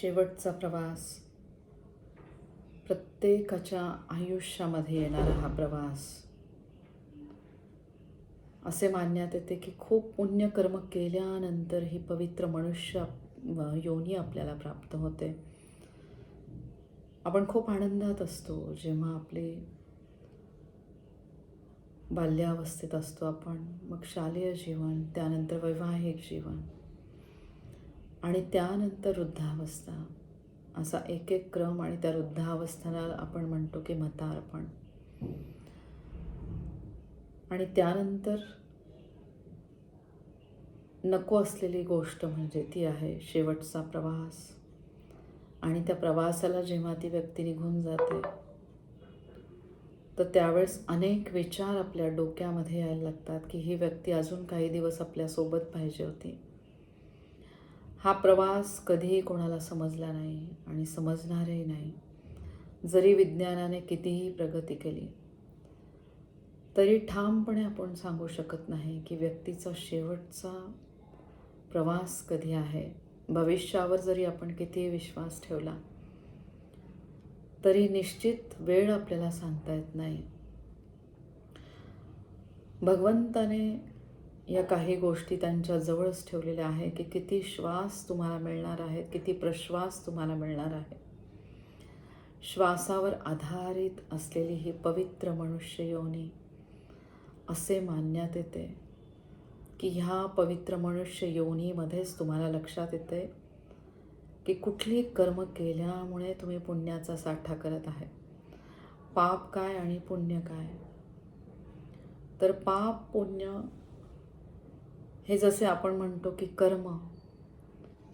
शेवटचा प्रवास. प्रत्येकाच्या आयुष्यामध्ये येणारा हा प्रवास. असे मानण्यात येते की खूप पुण्यकर्म केल्यानंतर ही पवित्र मनुष्य योनी आपल्याला प्राप्त होते. आपण खूप आनंदात असतो जेव्हा आपले बाल्यावस्थेत असतो आपण. मग शालेय जीवन त्यानंतर वैवाहिक जीवन. आणि त्यानंतर वृद्धावस्था. असा एक एक क्रम आणि त्या वृद्धावस्थेला आपण म्हणतो की म्हातारपण आणि त्यानंतर नको असलेली गोष्ट म्हणजे ती आहे शेवटचा प्रवास. आणि त्या प्रवासाला जेव्हा ती व्यक्ती निघून जाते तर त्यावेळेस अनेक विचार आपल्या डोक्यामध्ये यायला लागतात की ही व्यक्ती अजून काही दिवस आपल्यासोबत पाहिजे होती. हा प्रवास कधीही कोणाला समजला नाही आणि समजणारही नाही. जरी विज्ञानाने कितीही प्रगती केली तरी ठामपणे आपण सांगू शकत नाही की व्यक्तीचा शेवटचा प्रवास कधी आहे. भविष्यावर जरी आपण कितीही विश्वास ठेवला तरी निश्चित वेळ आपल्याला सांगता येत नाही. भगवंताने या काही गोष्टी त्यांच्या जवळच ठेवलेल्या आहे की किती श्वास तुम्हाला मिळणार आहेत किती प्रश्वास तुम्हाला मिळणार आहे श्वासावर आधारित असलेली ही पवित्र मनुष्य योनी असे मानण्यात येते की ह्या पवित्र मनुष्य योनीमध्येच तुम्हाला लक्षात येते की कुठली कर्म केल्यामुळे तुम्ही पुण्याचा साठा करत आहे. पाप काय आणि पुण्य काय? तर पाप पुण्य हे जसे आपण म्हणतो की कर्म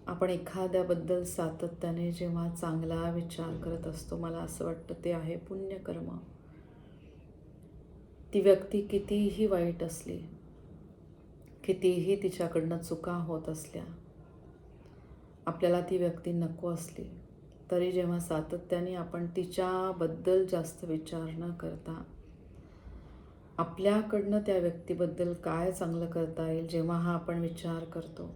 आपण एखाद्याबद्दल सातत्याने जेव्हा चांगला विचार करत असतो मला असं वाटतं ते आहे पुण्यकर्म. ती व्यक्ती कितीही वाईट असली कितीही तिच्याकडनं चुका होत असल्या आपल्याला ती व्यक्ती नको असली तरी जेव्हा सातत्याने आपण तिच्याबद्दल जास्त विचार न करता आपल्याकडनं त्या व्यक्तीबद्दल काय चांगलं करता येईल जेव्हा हा आपण विचार करतो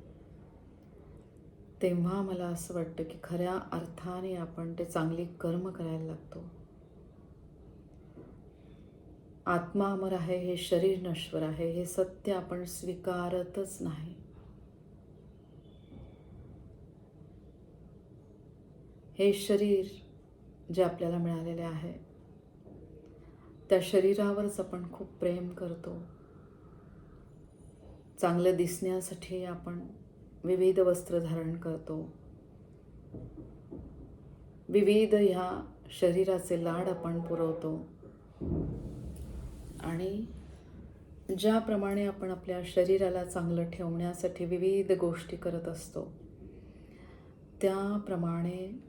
तेव्हा मला असं वाटतं की खऱ्या अर्थाने आपण ते चांगली कर्म करायला लागतो. आत्मा अमर आहे हे शरीर नश्वर आहे हे सत्य आपण स्वीकारतच नाही. हे शरीर जे आपल्याला मिळालेले आहे त्या शरीरावरच आपण खूप प्रेम करतो. चांगलं दिसण्यासाठी आपण विविध वस्त्र धारण करतो. विविध ह्या शरीराचे लाड आपण पुरवतो. आणि ज्याप्रमाणे आपण आपल्या शरीराला चांगलं ठेवण्यासाठी विविध गोष्टी करत असतो त्याप्रमाणे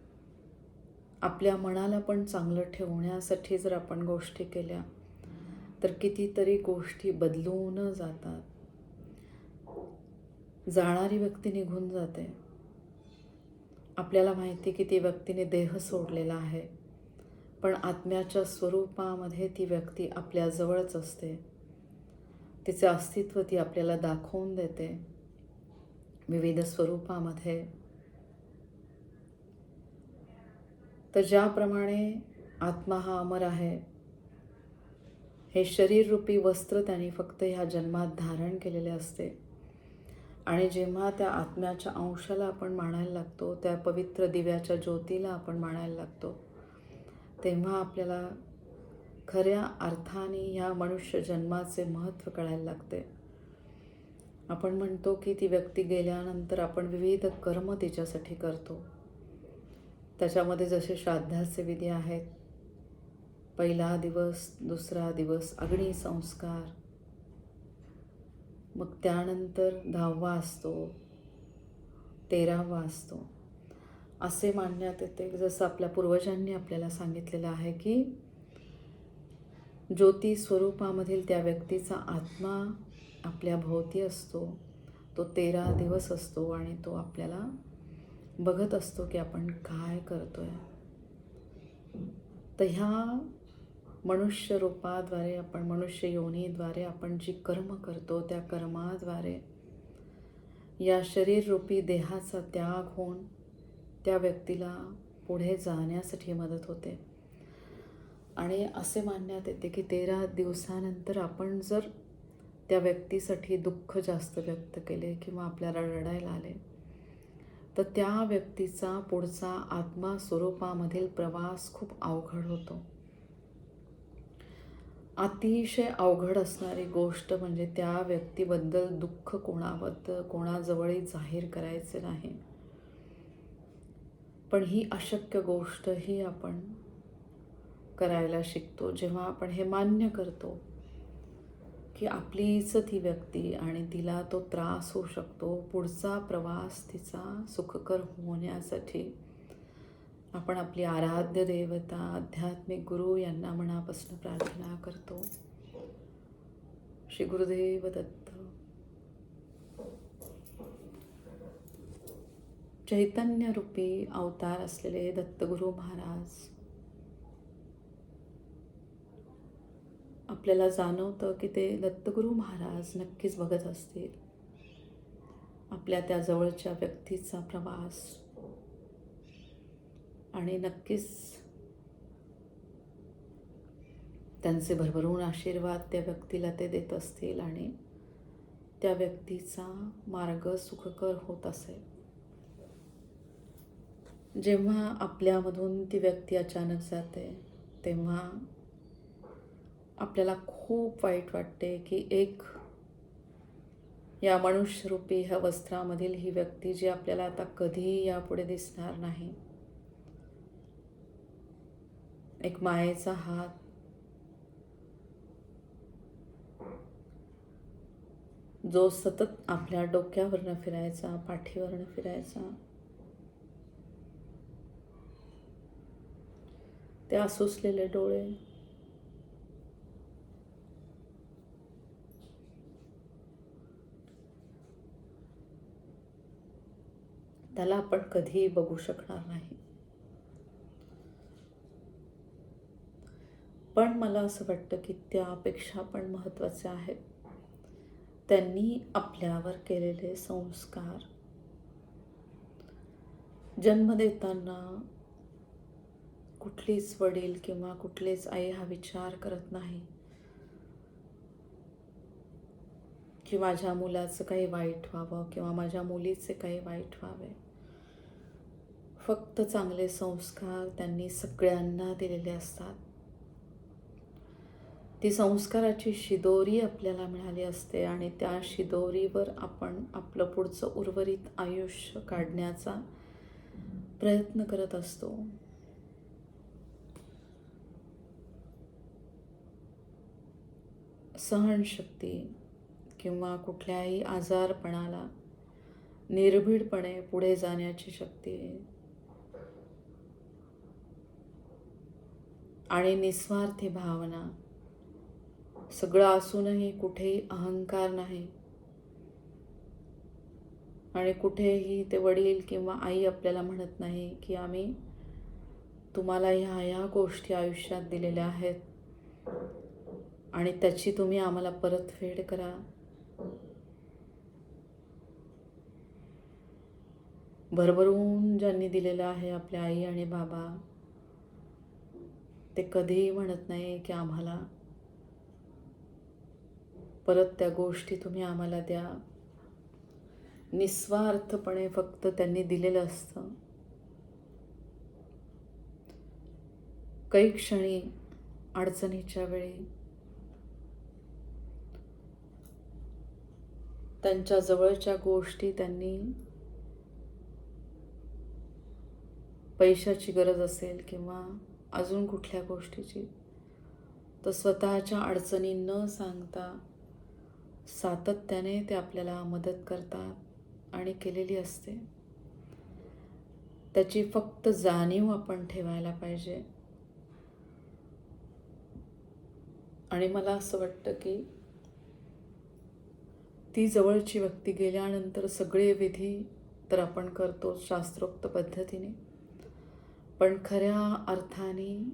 आपल्या मनाला पण चांगलं ठेवण्यासाठी जर आपण गोष्टी केल्या तर कितीतरी गोष्टी बदलून जातात. जाणारी व्यक्ती निघून जाते. आपल्याला माहिती की ती व्यक्तीने देह सोडलेला आहे पण आत्म्याच्या स्वरूपामध्ये ती व्यक्ती आपल्याजवळच असते. तिचे अस्तित्व ती आपल्याला दाखवून देते. विविध स्वरूपामध्ये तर ज्याप्रमाणे आत्मा हा अमर आहे हे शरीररूपी वस्त्र त्यांनी फक्त ह्या जन्मात धारण केलेले असते. आणि जेव्हा त्या आत्म्याच्या अंशाला आपण मानायला लागतो त्या पवित्र दिव्याच्या ज्योतीला आपण मानायला लागतो तेव्हा आपल्याला खऱ्या अर्थाने ह्या मनुष्य जन्माचे महत्त्व कळायला लागते. आपण म्हणतो की ती व्यक्ती गेल्यानंतर आपण विविध कर्म तिच्यासाठी करतो. त्याच्यामध्ये जसे श्राद्धाचे विधी आहेत पहिला दिवस दुसरा दिवस अग्निसंस्कार मग त्यानंतर दहावा असतो तेरावा असतो. असे मानण्यात येते. जसं आपल्या पूर्वजांनी आपल्याला सांगितलेलं आहे की ज्योती स्वरूपामधील त्या व्यक्तीचा आत्मा आपल्या भोवती असतो. तो तेरा दिवस असतो आणि तो आपल्याला बघत असतो की आपण काय करतो आहे तर ह्या मनुष्य रूपाद्वारे आपण मनुष्य योनीद्वारे आपण जी कर्म करतो त्या कर्माद्वारे या शरीररूपी देहाचा त्याग होऊन त्या व्यक्तीला पुढे जाण्यासाठी मदत होते. आणि असे मानण्यात येते की तेरा दिवसानंतर आपण जर त्या व्यक्तीसाठी दुःख जास्त व्यक्त केले किंवा आपल्याला रडायला आले तर त्या व्यक्तीचा पुढचा आत्मा स्वरूपामधील प्रवास खूप अवघड होतो. अतिशय अवघड असणारी गोष्ट म्हणजे त्या व्यक्तीबद्दल दुःख कोणाबद्दल कोणाजवळही जाहीर करायचे नाही. पण ही अशक्य गोष्टही आपण करायला शिकतो. जेव्हा आपण हे मान्य करतो की आपलीच ती व्यक्ती आणि तिला तो त्रास होऊ शकतो पुढचा प्रवास तिचा सुखकर होण्यासाठी. आपण आपली आराध्य देवता आध्यात्मिक गुरु यांना मनापासून प्रार्थना करतो. श्री गुरुदेव दत्त. चैतन्य रूपी अवतार असलेले दत्तगुरु महाराज आपल्याला जाणवतं की ते दत्तगुरु महाराज नक्कीच बघत असतील. आपल्या त्या जवळच्या व्यक्तीचा प्रवास. आणि नक्कीच त्यांचे भरभरून आशीर्वाद त्या व्यक्तीला ते देत असतील आणि त्या व्यक्तीचा मार्ग सुखकर होत असेल. जेव्हा आपल्यामधून ती व्यक्ती अचानक जाते तेव्हा आपल्याला खूप वाईट वाटते की एक या मनुष्यरूपी ह्या वस्त्रामधील ही व्यक्ती जी आपल्याला आता कधीही यापुढे दिसणार नाही. एक मायेचा हात. जो सतत आपल्या डोक्यावरनं फिरायचा पाठीवरनं फिरायचा. ते आसुसलेले डोळे. त्याला आपण कधीही बघू शकणार नाही. पण मला असं वाटतं की त्यापेक्षा पण महत्त्वाचे आहेत. त्यांनी आपल्यावर केलेले संस्कार जन्म देताना कुठलीच वडील किंवा कुठलीच आई हा विचार करत नाही की माझ्या मुलाचं काही वाईट व्हावं किंवा माझ्या मुलीचे काही वाईट व्हावे. फक्त चांगले संस्कार त्यांनी सगळ्यांना दिलेले असतात. ती संस्काराची शिदोरी आपल्याला मिळाली असते आणि त्या शिदोरीवर आपण आपलं पुढचं उर्वरित आयुष्य काढण्याचा प्रयत्न करत असतो. सहनशक्ती किंवा कुठल्याही आजारपणाला निर्भीडपणे पुढे जाण्याची शक्ती आणि निस्वार्थी भावना. सगळं असूनही कुठेही अहंकार नाही. आणि कुठेही ते वडील किंवा आई आपल्याला म्हणत नाही की आम्ही तुम्हाला ह्या ह्या गोष्टी आयुष्यात दिलेल्या आहेत. आणि त्याची तुम्ही आम्हाला परतफेड करा. भरभरून ज्यांनी दिलेलं आहे आपल्या आई आणि बाबा ते कधीही म्हणत नाही की आम्हाला. परत त्या गोष्टी तुम्ही आम्हाला द्या. निस्वार्थपणे फक्त त्यांनी दिलेलं असतं. काही क्षणी अडचणीच्या वेळी त्यांच्या जवळच्या गोष्टी त्यांनी पैशाची गरज असेल किंवा अजून कुठल्या गोष्टीची? तर स्वतःच्या अडचणी न सांगता सातत्याने ते आपल्याला मदत करतात आणि केलेली असते. त्याची फक्त जाणीव आपण ठेवायला पाहिजे. आणि मला असं वाटतं की ती जवळची व्यक्ती गेल्यानंतर सगळे विधी तर आपण करतो शास्त्रोक्त पद्धतीने. पण खऱ्या अर्थाने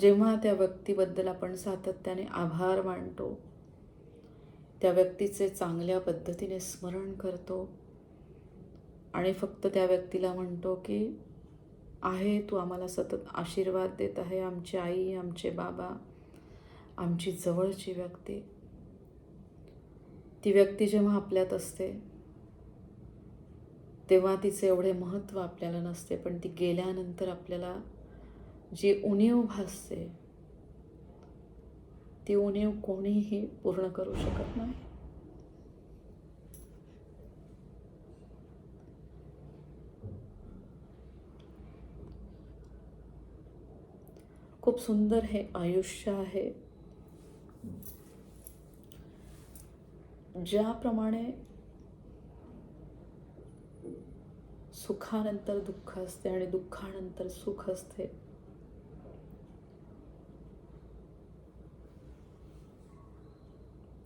जेव्हा त्या व्यक्तीबद्दल आपण सातत्याने आभार मानतो त्या व्यक्तीचे चांगल्या पद्धतीने स्मरण करतो आणि फक्त त्या व्यक्तीला म्हणतो की आहे तू आम्हाला सतत आशीर्वाद देत आहे आमची आई आमचे बाबा आमची जवळची व्यक्ती. ती व्यक्ती जेव्हा आपल्यात असते तेव्हा तिचे एवढे महत्त्व आपल्याला नसते पण ती गेल्यानंतर आपल्याला जी उणीव भासते ती उणीव कोणीही पूर्ण करू शकत नाही. खूप सुंदर हे आयुष्य आहे. ज्याप्रमाणे सुखानंतर दुःख असते आणि दुःखानंतर सुख असते.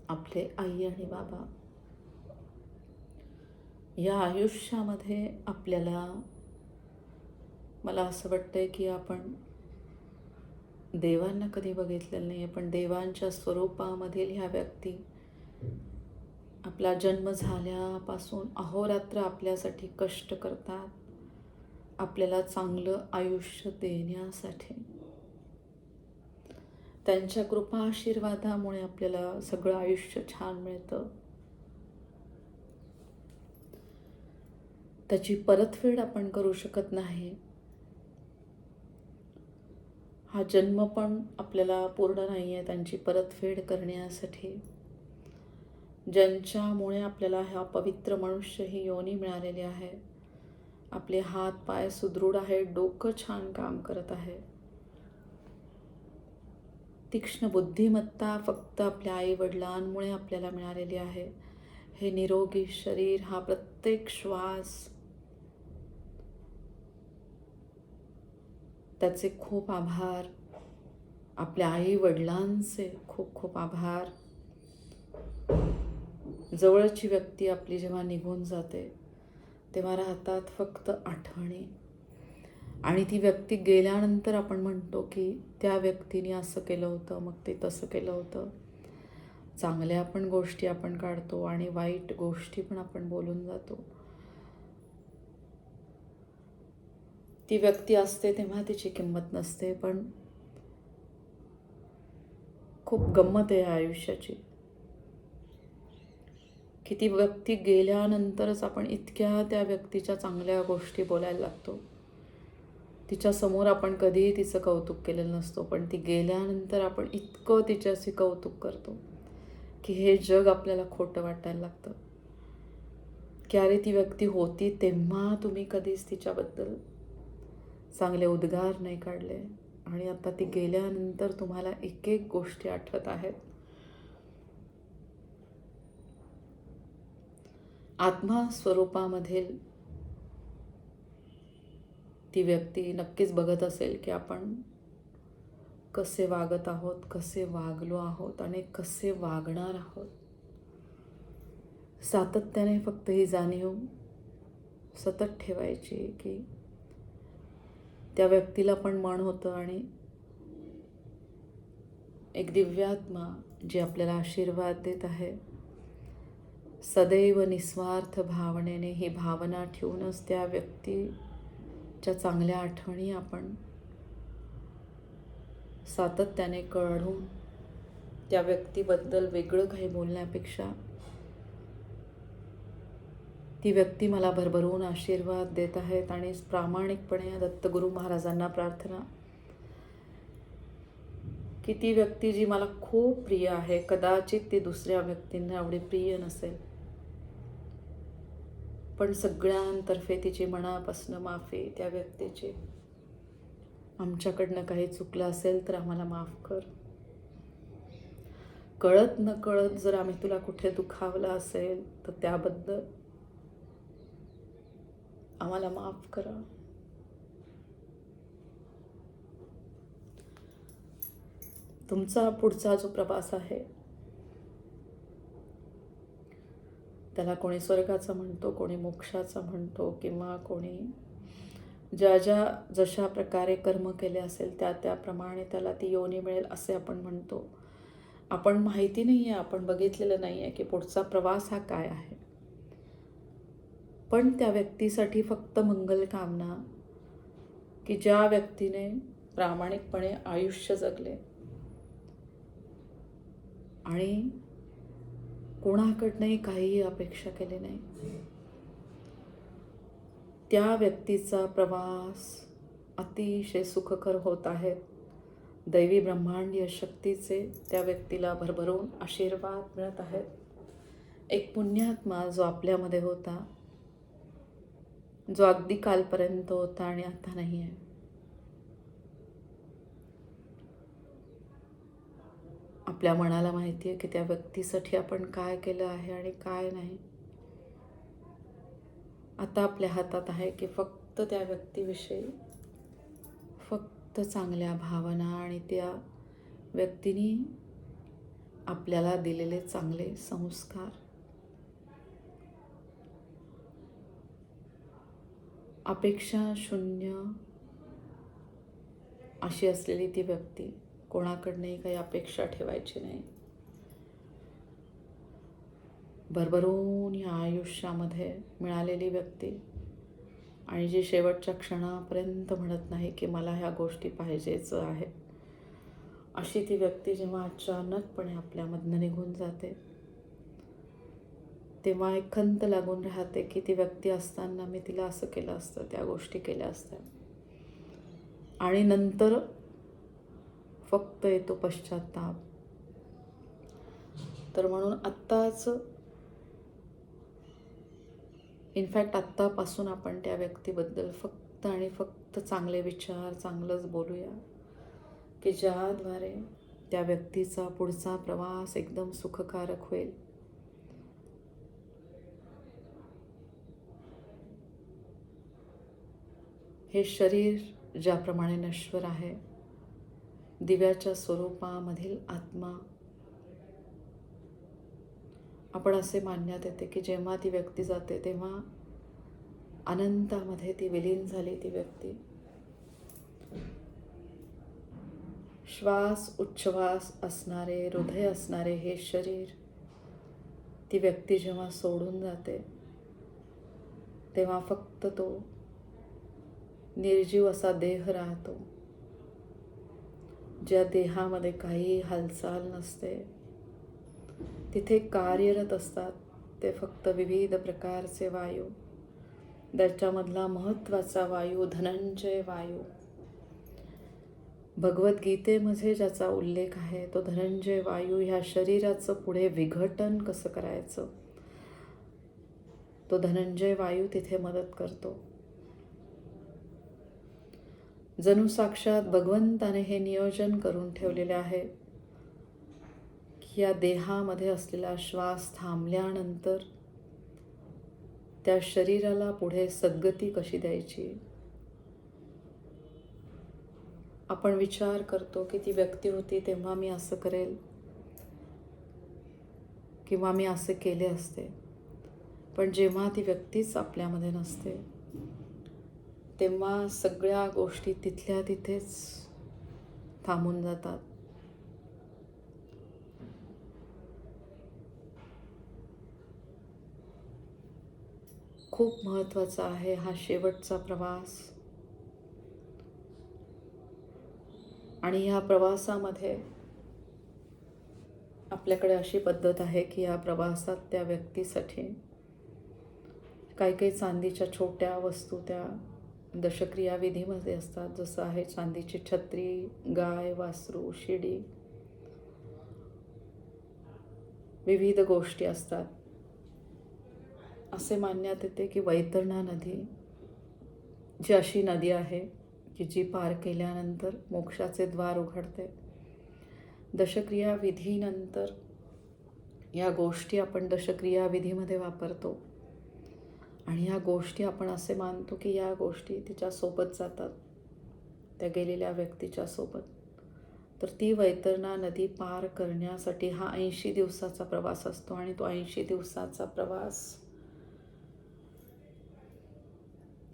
आपले आई आणि बाबा या आयुष्यामध्ये आपल्याला मला असं वाटतंय की आपण देवांना कधी बघितलेलं नाही आहे पण देवांच्या स्वरूपामधील ह्या व्यक्ती आपला जन्म झाल्यापासून अहोरात्र आपल्यासाठी कष्ट करतात. आपल्याला चांगलं आयुष्य देण्यासाठी. त्यांच्या कृपा आशीर्वादामुळे आपल्याला सगळं आयुष्य छान मिळतं. त्याची परतफेड आपण करू शकत नाही. हा जन्म पण आपल्याला पूर्ण नाही आहे त्यांची परतफेड करण्यासाठी. ज्यांच्यामुळे आपल्याला हा पवित्र मनुष्य ही योनी मिळालेली आहे. आपले हात पाय सुदृढ आहे डोकं छान काम करत आहे. तीक्ष्ण बुद्धिमत्ता फक्त आपल्या आई वडिलांमुळे आपल्याला मिळालेली आहे. हे निरोगी शरीर हा प्रत्येक श्वास त्याचे खूप आभार. आपल्या आई वडिलांचे खूप खूप आभार. जवळची व्यक्ती आपली जेव्हा निघून जाते तेव्हा राहतात फक्त आठवणी. आणि ती व्यक्ती गेल्यानंतर आपण म्हणतो की त्या व्यक्तीने असं केलं होतं मग ते तसं केलं होतं. चांगल्या पण गोष्टी आपण काढतो आणि वाईट गोष्टी पण आपण बोलून जातो. ती व्यक्ती असते तेव्हा तिची किंमत नसते पण खूप गंमत आहे आयुष्याची. की ती व्यक्ती गेल्यानंतरच आपण इतक्या त्या व्यक्तीच्या चांगल्या गोष्टी बोलायला लागतो. तिच्यासमोर आपण कधीही तिचं कौतुक केलेलं नसतो पण ती गेल्यानंतर आपण इतकं तिच्याशी कौतुक करतो की हे जग आपल्याला खोटं वाटायला लागतं. की अरे ती व्यक्ती होती तेव्हा तुम्ही कधीच तिच्याबद्दल चांगले उद्गार नाही काढले. आणि आता ती गेल्यानंतर तुम्हाला एक एक गोष्टी आठवत आहेत. आत्मा स्वरूपामधील ती व्यक्ती नक्कीच बघत असेल की आपण कसे वागत आहोत कसे वागलो आहोत आणि कसे वागणार आहोत. सातत्याने फक्त ही जाणीव सतत ठेवायची की त्या व्यक्तीला पण मन होतं आणि एक दिव्यात्मा जी आपल्याला आशीर्वाद देत आहे. सदैव निस्वार्थ भावनेने ही भावना ठेवूनच त्या व्यक्तीच्या चांगल्या आठवणी आपण सातत्याने कळून त्या व्यक्तीबद्दल वेगळं काही बोलण्यापेक्षा ती व्यक्ती मला भरभरून आशीर्वाद देत आहेत आणि प्रामाणिकपणे दत्तगुरू महाराजांना प्रार्थना की ती व्यक्ती जी मला खूप प्रिय आहे कदाचित ती दुसऱ्या व्यक्तींना एवढी प्रिय नसेल. पण सगळ्यांतर्फे तिची मनापासून माफी त्या व्यक्तीची. आमच्याकडनं काही चुकलं असेल तर आम्हाला माफ कर. कळत न कळत जर आम्ही तुला कुठे दुखावलं असेल तर त्याबद्दल आम्हाला माफ करा. तुमचा पुढचा जो प्रवास आहे त्याला कोणी स्वर्गाचा म्हणतो कोणी मोक्षाचा म्हणतो किंवा कोणी ज्या ज्या जशा प्रकारे कर्म केले असेल त्या त्याप्रमाणे त्याला ती योनी मिळेल असे आपण म्हणतो. आपण माहिती नाही आहे आपण बघितलेलं नाही आहे की पुढचा प्रवास हा काय आहे. पण त्या व्यक्तीसाठी फक्त मंगल कामना की ज्या व्यक्तीने प्रामाणिकपणे आयुष्य जगले आणि कोणाकडनंही काहीही अपेक्षा केली नाही. त्या व्यक्तीचा प्रवास अतिशय सुखकर होत आहेत दैवी ब्रह्मांडीय शक्तीचे त्या व्यक्तीला भरभरून आशीर्वाद मिळत आहेत. एक पुण्यात्मा जो आपल्यामध्ये होता जो अगदी कालपर्यंत होता आणि आता नाही आहे आपल्या मनाला माहिती आहे की त्या व्यक्तीसाठी आपण काय केलं आहे आणि काय नाही. आता आपल्या हातात आहे की फक्त त्या व्यक्तीविषयी फक्त चांगल्या भावना आणि त्या व्यक्तीने आपल्याला दिलेले चांगले संस्कार. अपेक्षा शून्य अशी असलेली ती व्यक्ती कोणाकडनंही काही अपेक्षा ठेवायची नाही. भरभरून या आयुष्यामध्ये मिळालेली व्यक्ती आणि जी शेवटच्या क्षणापर्यंत म्हणत नाही की मला ह्या गोष्टी पाहिजेच आहे अशी ती व्यक्ती जेव्हा अचानकपणे आपल्यामधनं निघून जाते तेव्हा एक खंत लागून राहते की ती व्यक्ती असताना मी तिला असं केलं असतं त्या गोष्टी केल्या असत्या. आणि नंतर फक्त येतो पश्चाताप तर म्हणून आत्ताच इनफॅक्ट आत्तापासून आपण त्या व्यक्तीबद्दल फक्त आणि फक्त चांगले विचार चांगलंच बोलूया. की ज्याद्वारे त्या व्यक्तीचा पुढचा प्रवास एकदम सुखकारक होईल. हे शरीर ज्याप्रमाणे नश्वर आहे दिव्याच्या स्वरूपामधील आत्मा. आपण असे मानण्यात येते की जेव्हा ती व्यक्ती जाते तेव्हा अनंतामध्ये ती विलीन झाली ती व्यक्ती. श्वास उच्छ्वास असणारे हृदय असणारे हे शरीर ती व्यक्ती जेव्हा सोडून जाते तेव्हा फक्त तो निर्जीव असा देह राहतो. ज्या देहामध्ये काही हालचाल नसते तिथे कार्यरत असतात. ते फक्त विविध प्रकारचे वायू. त्याच्यामधला महत्त्वाचा वायू धनंजय वायू. भगवद्गीतेमध्ये ज्याचा उल्लेख आहे तो धनंजय वायू ह्या शरीराचं पुढे विघटन कसं करायचं? तो धनंजय वायू तिथे मदत करतो. जणू साक्षात भगवंताने हे नियोजन करून ठेवलेले आहे. की या देहामध्ये असलेला श्वास थांबल्यानंतर त्या शरीराला पुढे सद्गती कशी द्यायची? आपण विचार करतो की ती व्यक्ती होती तेव्हा मी असं करेल किंवा मी असे केले असते. पण जेव्हा ती व्यक्तीच आपल्यामध्ये नसते तेव्हा सगळ्या गोष्टी तिथल्या तिथेच थांबून जातात. खूप महत्त्वाचा आहे हा शेवटचा प्रवास. आणि ह्या प्रवासामध्ये आपल्याकडे अशी पद्धत आहे की या प्रवासात त्या व्यक्तीसाठी काही काही चांदीच्या छोट्या वस्तू त्या दशक्रिया विधीमध्ये असतात. जसं आहे चांदीची छत्री गाय वासरू शिडी. विविध गोष्टी असतात. असे मानण्यात येते की वैतरणा नदी जी अशी नदी आहे की जी पार केल्यानंतर मोक्षाचे द्वार उघडते. दशक्रिया विधीनंतर या गोष्टी आपण दशक्रिया विधीमध्ये वापरतो. आणि ह्या गोष्टी आपण असे मानतो की या गोष्टी तिच्यासोबत जातात. त्या गेलेल्या व्यक्तीच्या सोबत. तर ती वैतरणा नदी पार करण्यासाठी हा ऐंशी दिवसाचा प्रवास असतो आणि तो ऐंशी दिवसाचा प्रवास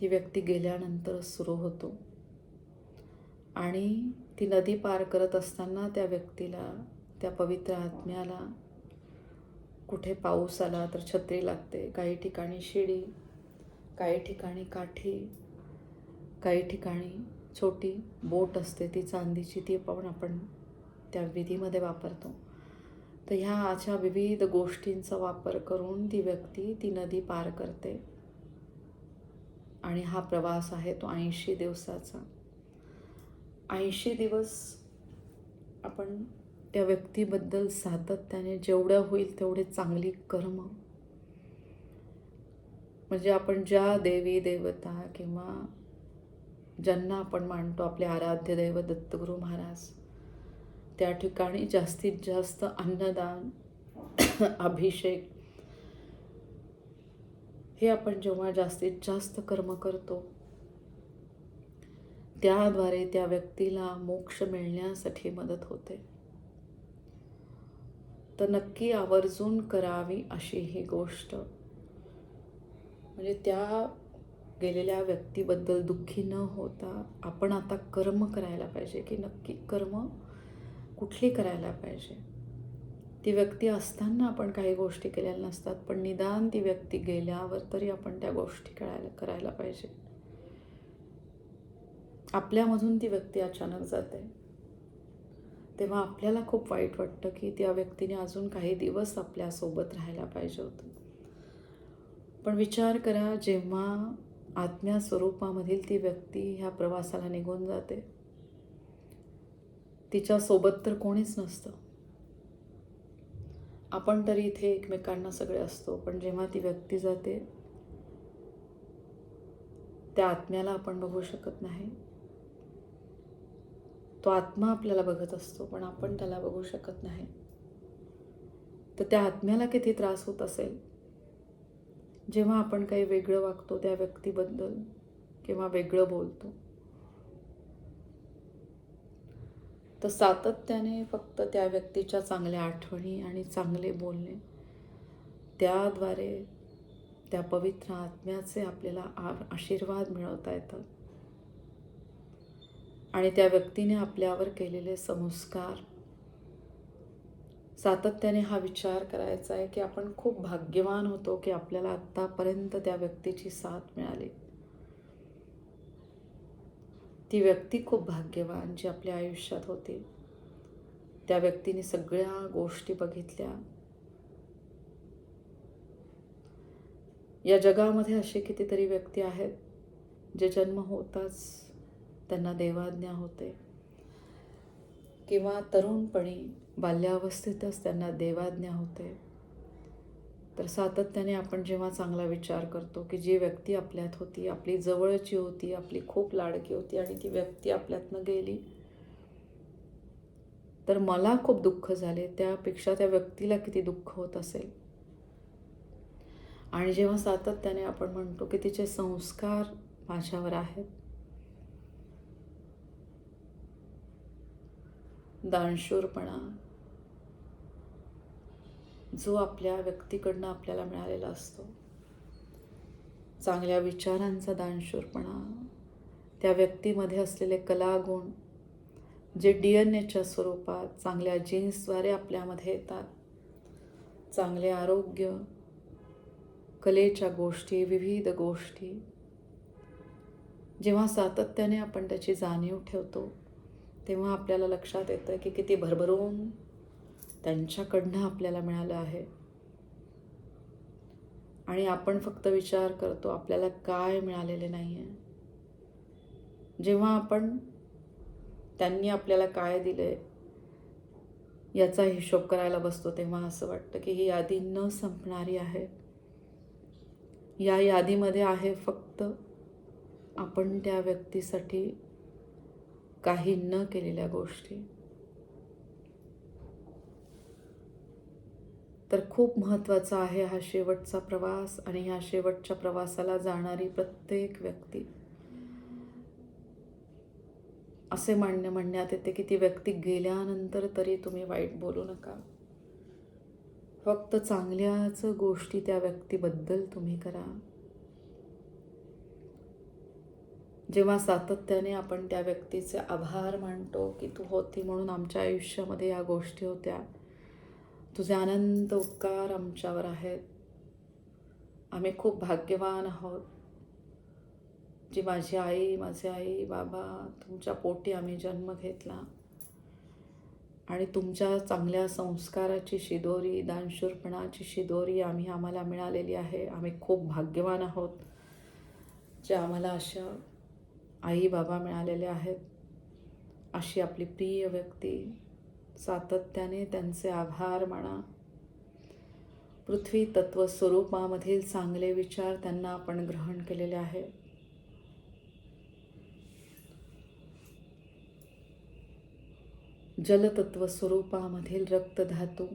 ती व्यक्ती गेल्यानंतर सुरू होतो. आणि ती नदी पार करत असताना त्या व्यक्तीला त्या पवित्र आत्म्याला कुठे पाऊस आला तर छत्री लागते काही ठिकाणी शिडी काही ठिकाणी काठी काही ठिकाणी छोटी बोट असते ती चांदीची ती पण आपण त्या विधीमध्ये वापरतो. तर ह्या अशा विविध गोष्टींचा वापर करून ती व्यक्ती ती नदी पार करते. आणि हा प्रवास आहे तो ऐंशी दिवसाचा. ऐंशी दिवस आपण त्या व्यक्तीबद्दल सातत्याने जेवढं होईल तेवढे चांगली कर्म म्हणजे आपण ज्या देवी देवता किंवा ज्यांना आपण मानतो आपले आराध्य दैव दत्तगुरू महाराज त्या ठिकाणी जास्तीत जास्त अन्नदान अभिषेक हे आपण जेव्हा जास्तीत जास्त कर्म करतो त्याद्वारे त्या व्यक्तीला मोक्ष मिळण्यासाठी मदत होते. तर नक्की आवर्जून करावी अशी ही गोष्ट. म्हणजे त्या गेलेल्या व्यक्तीबद्दल दुःखी न होता आपण आता कर्म करायला पाहिजे की नक्की कर्म कुठली करायला पाहिजे? ती व्यक्ती असताना आपण काही गोष्टी केलेल्या नसतात पण निदान ती व्यक्ती गेल्यावर तरी आपण त्या गोष्टी करायला करायला पाहिजे. आपल्यामधून ती व्यक्ती अचानक जाते. तेव्हा आपल्याला खूप वाईट वाटतं की त्या व्यक्तीने अजून काही दिवस आपल्यासोबत राहायला पाहिजे होतं. पण विचार करा जेव्हा आत्म्या स्वरूपामधील ती व्यक्ती ह्या प्रवासाला निघून जाते तिच्यासोबत तर कोणीच नसतं. आपण तरी इथे एकमेकांना सगळे असतो पण जेव्हा ती व्यक्ती जाते त्या आत्म्याला आपण बघू शकत नाही. तो आत्मा आपल्याला बघत असतो पण आपण त्याला बघू शकत नाही. तर त्या आत्म्याला किती त्रास होत असेल? जेव्हा आपण काही वेगळं वागतो त्या व्यक्तीबद्दल किंवा वेगळं बोलतो. तर सातत्याने फक्त त्या व्यक्तीच्या चांगल्या आठवणी आणि चांगले बोलणे त्याद्वारे त्या पवित्र आत्म्याचे आपल्याला आशीर्वाद मिळवता येतात. आणि त्या व्यक्तीने आपल्यावर केलेले संस्कार सातत्याने हा विचार करायचा आहे की आपण खूप भाग्यवान होतो की आपल्याला आत्तापर्यंत त्या व्यक्तीची साथ मिळाली. ती व्यक्ती खूप भाग्यवान जी आपल्या आयुष्यात होती. त्या व्यक्तीने सगळ्या गोष्टी बघितल्या. या जगामध्ये असे कितीतरी व्यक्ती आहेत जे जन्म होताच त्यांना देवाज्ञा होते. किंवा तरुणपणी बाल्यावस्थेतच त्यांना देवाज्ञा होते. तर सातत्याने आपण जेव्हा चांगला विचार करतो की जी व्यक्ती आपल्यात होती आपली जवळची होती आपली खूप लाडकी होती आणि ती व्यक्ती आपल्यातनं गेली तर मला खूप दुःख झाले. त्यापेक्षा त्या व्यक्तीला किती दुःख होत असेल? आणि जेव्हा सातत्याने आपण म्हणतो की तिचे संस्कार माझ्यावर आहेत दानशूरपणा. जो आपल्या व्यक्तीकडनं आपल्याला मिळालेला असतो. चांगल्या विचारांचा दानशूरपणा. त्या व्यक्तीमध्ये असलेले कलागुण जे डी एन एच्या स्वरूपात चांगल्या जीन्सद्वारे आपल्यामध्ये येतात. चांगले आरोग्य कलेच्या गोष्टी विविध गोष्टी. जेव्हा सातत्याने आपण त्याची जाणीव ठेवतो तेव्हा आपल्याला लक्षात येतं की किती भरभरून त्यांच्याकडनं आपल्याला मिळालं आहे. आणि आपण फक्त विचार करतो आपल्याला काय मिळालेले नाही आहे जेव्हा आपण त्यांनी आपल्याला काय दिले याचा हिशोब करायला बसतो तेव्हा असं वाटतं की ही यादी न संपणारी आहे. या यादीमध्ये आहे फक्त आपण त्या व्यक्तीसाठी काही न केलेल्या गोष्टी. तर खूप महत्त्वाचा आहे हा शेवटचा प्रवास आणि ह्या शेवटच्या प्रवासाला जाणारी प्रत्येक व्यक्ती. असे मान्य म्हणण्यात येते की ती व्यक्ती गेल्यानंतर तरी तुम्ही वाईट बोलू नका. फक्त चांगल्याच गोष्टी त्या व्यक्तीबद्दल तुम्ही करा. जेव्हा सातत्याने आपण त्या व्यक्तीचे आभार मानतो की तू होती म्हणून आमच्या आयुष्यामध्ये या गोष्टी होत्या तुझे अनंत उपकार आमच्यावर आहेत. आम्ही खूप भाग्यवान आहोत जी माझी आई माझे आई बाबा तुमच्या पोटी आम्ही जन्म घेतला. आणि तुमच्या चांगल्या संस्काराची शिदोरी दानशूरपणाची शिदोरी आम्ही आम्हाला मिळालेली आहे. आम्ही खूप भाग्यवान आहोत. जे आम्हाला अशा आई बाबा मिळालेले आहेत. अशी आपली प्रिय व्यक्ती सातत्याने त्यांचे आभार माना. पृथ्वी तत्व स्वरूपामधील चांगले विचार त्यांना आपण ग्रहण केलेले आहे. जलतत्व स्वरूपामधील रक्तधातू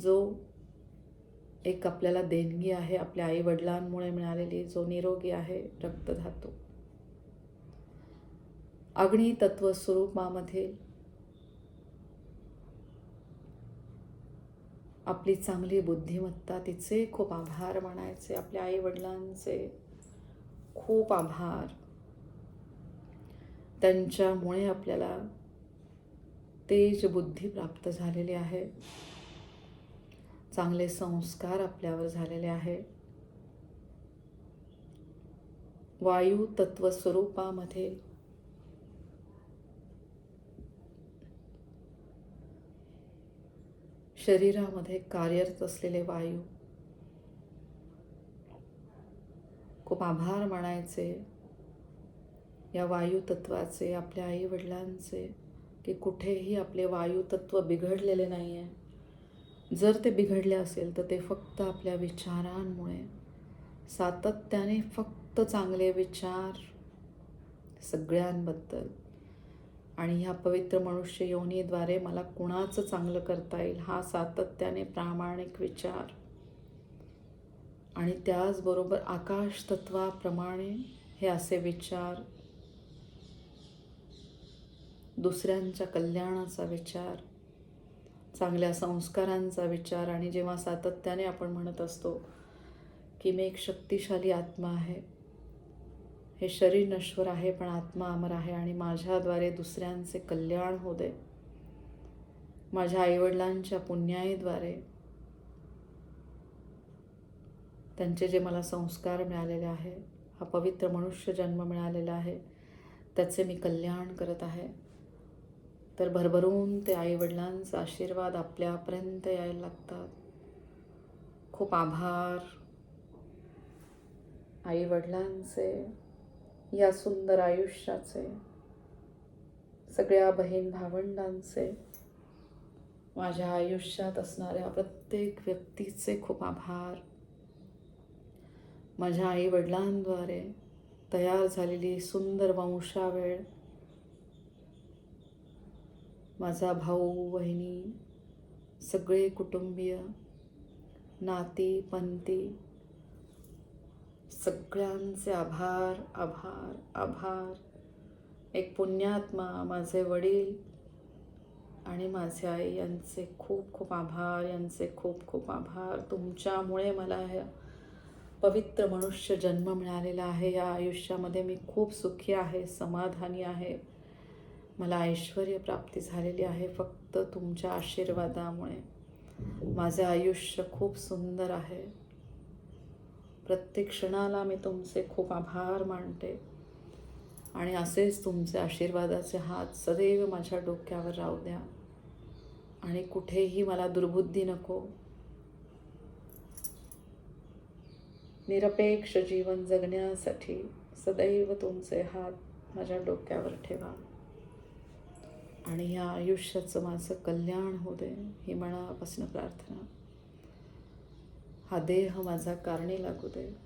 जो एक आपल्याला देणगी आहे आपल्या आई वडिलांमुळे मिळालेली जो निरोगी आहे रक्तधातू अग्नितत्व स्वरूपामध्ये आपली चांगली बुद्धिमत्ता तिचे खूप आभार मानायचे आपल्या आई वडिलांचे खूप आभार. त्यांच्यामुळे आपल्याला तेज बुद्धी प्राप्त झालेली आहे. चांगले संस्कार आपल्यावर झालेले आहे. वायू तत्व स्वरूपामध्ये शरीरामध्ये कार्यरत असलेले वायू. खूप आभार मानायचे या वायू तत्वाचे आपल्या आई वडिलांचे की कुठेही आपले वायू तत्व बिघडलेले नाही आहे जर ते बिघडले असेल तर ते फक्त आपल्या विचारांमुळे. सातत्याने फक्त चांगले विचार सगळ्यांबद्दल. आणि ह्या पवित्र मनुष्य योनीद्वारे मला कुणाचं चांगलं करता येईल हा सातत्याने प्रामाणिक विचार. आणि त्याचबरोबर आकाश तत्वाप्रमाणे हे असे विचार दुसऱ्यांच्या कल्याणाचा विचार चांगल्या संस्कारांचा विचार आणि जेव्हा सातत्याने आपण म्हणत असतो की मी एक शक्तिशाली आत्मा आहे हे शरीर नश्वर आहे पण आत्मा अमर आहे आणि माझ्याद्वारे दुसऱ्यांचे कल्याण होऊ दे. माझ्या आईवडिलांच्या पुण्याईद्वारे त्यांचे जे मला संस्कार मिळालेले आहे हा पवित्र मनुष्य जन्म मिळालेला आहे त्याचे मी कल्याण करत आहे. तर भरभरून ते आईवडिलांचा आशीर्वाद आपल्यापर्यंत यायला लागतात. खूप आभार. आईवडिलांचे या सुंदर आयुष्याचे सगळ्या बहीण भावंडांचे माझ्या आयुष्यात असणाऱ्या प्रत्येक व्यक्तीचे खूप आभार. माझ्या आई वडिलांद्वारे तयार झालेली सुंदर वंशावेळ माझा भाऊ बहिणी सगळे कुटुंबीय नाती पंती सगळ्यांचे आभार आभार आभार. एक पुण्यात्मा माझे वडील आणि माझे आई यांचे खूप खूप आभार यांचे खूप खूप आभार. तुमच्यामुळे मला हे पवित्र मनुष्य जन्म मिळालेला आहे. या आयुष्यामध्ये मी खूप सुखी आहे समाधानी आहे. मला ऐश्वर प्राप्ती झालेली आहे फक्त तुमच्या आशीर्वादामुळे. माझे आयुष्य खूप सुंदर आहे. प्रत्येक क्षणाला मी तुमचे खूप आभार मानते. आणि असेच तुमचे आशीर्वादाचे हात सदैव माझ्या डोक्यावर राहू द्या. आणि कुठेही मला दुर्बुद्धी नको. निरपेक्ष जीवन जगण्यासाठी सदैव तुमचे हात माझ्या डोक्यावर ठेवा. आणि या आयुष्याचं माझं कल्याण होऊ दे ही मनापासून प्रार्थना. हा देह माझा कारणी लागू दे.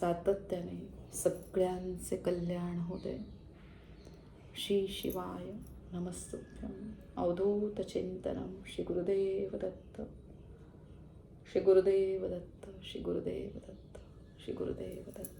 सातत्याने सगळ्यांचे कल्याण हो दे. श्री शिवाय नमस्तुभ्यम अवधूत चिंतनम श्री गुरुदेव दत्त. श्री गुरुदेव दत्त श्री गुरुदेव दत्त श्री गुरुदेव दत्त.